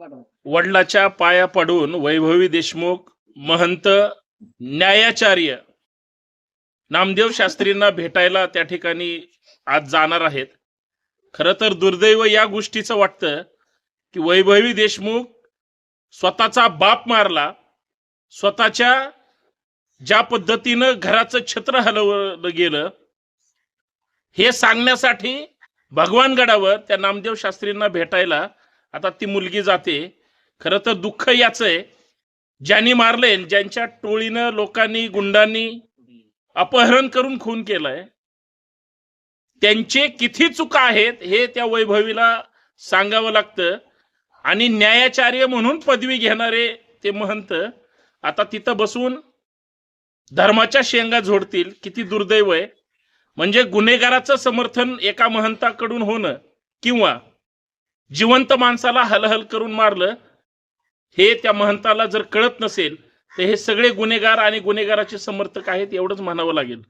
वडिलाच्या पाया पडून वैभवी देशमुख महंत न्यायाचार्य नामदेव शास्त्रींना भेटायला त्या ठिकाणी आज जाणार आहेत. खर तर दुर्दैव या गोष्टीचं वाटतं की वैभवी देशमुख स्वतःचा बाप मारला स्वतःच्या ज्या पद्धतीनं घराचं छत्र हलवलं गेलं हे सांगण्यासाठी भगवानगडावर त्या नामदेव शास्त्रींना भेटायला आता ती मुलगी जाते. खरं तर दुःख याच आहे ज्यांनी मारले ज्यांच्या टोळीनं लोकांनी गुंडांनी अपहरण करून खून केलाय त्यांचे किती चुका आहेत हे त्या वैभवीला सांगावं लागतं. आणि न्यायाचार्य म्हणून पदवी घेणारे ते महंत आता तिथं बसून धर्माच्या शेंगा झोडतील. किती दुर्दैव आहे. म्हणजे गुन्हेगाराचं समर्थन एका महंताकडून होणं किंवा जिवंत माणसाला हलहल करून मारलं हे त्या महंताला जर कळत नसेल तर हे सगळे गुन्हेगार आणि गुन्हेगाराचे समर्थक आहेत एवढंच म्हणावं लागेल.